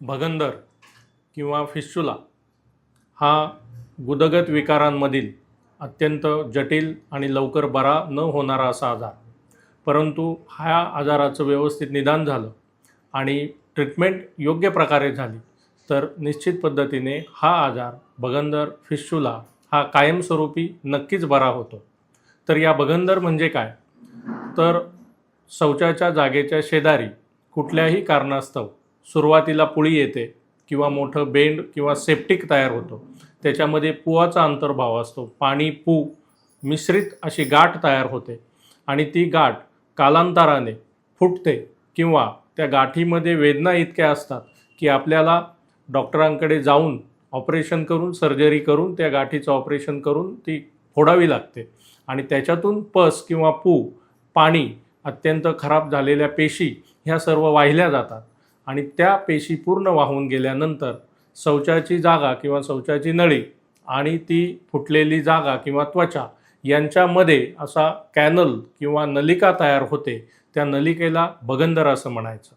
भगंदर किंवा फिस्चुला हा गुदगत विकारांमधील अत्यंत जटिल आणि लवकर बरा न होणारा असा आजार. परंतु ह्या आजाराचं व्यवस्थित निदान झालं आणि ट्रीटमेंट योग्य प्रकारे झाली तर निश्चित पद्धतीने हा आजार भगंदर फिस्चुला हा कायमस्वरूपी नक्कीच बरा होतो. तर या भगंदर म्हणजे काय? तर शौचाच्या जागेच्या शेजारी कुठल्याही कारणास्तव सुरुवातीला पुळी येते किंवा मोठं बेंड किंवा सेप्टिक तयार होतो. त्याच्यामध्ये पुवाचा अंतर्भाव असतो. पाणी पू मिश्रित अशी गाठ तयार होते आणि ती गाठ कालांतराने फुटते किंवा त्या गाठीमध्ये वेदना इतक्या असतात की आपल्याला डॉक्टरांकडे जाऊन ऑपरेशन करून सर्जरी करून त्या गाठीचं ऑपरेशन करून ती फोडावी लागते. आणि त्याच्यातून पस किंवा पू पाणी अत्यंत खराब झालेल्या पेशी ह्या सर्व वाहिल्या जातात. आणि त्या पेशी पूर्ण वाहून गेल्यानंतर शौचाची जागा किंवा शौचाची नळी आणि ती फुटलेली जागा किंवा त्वचा यांच्यामध्ये असा कॅनल किंवा नलिका तयार होते. त्या नलिकेला भगंदर असं म्हणायचं.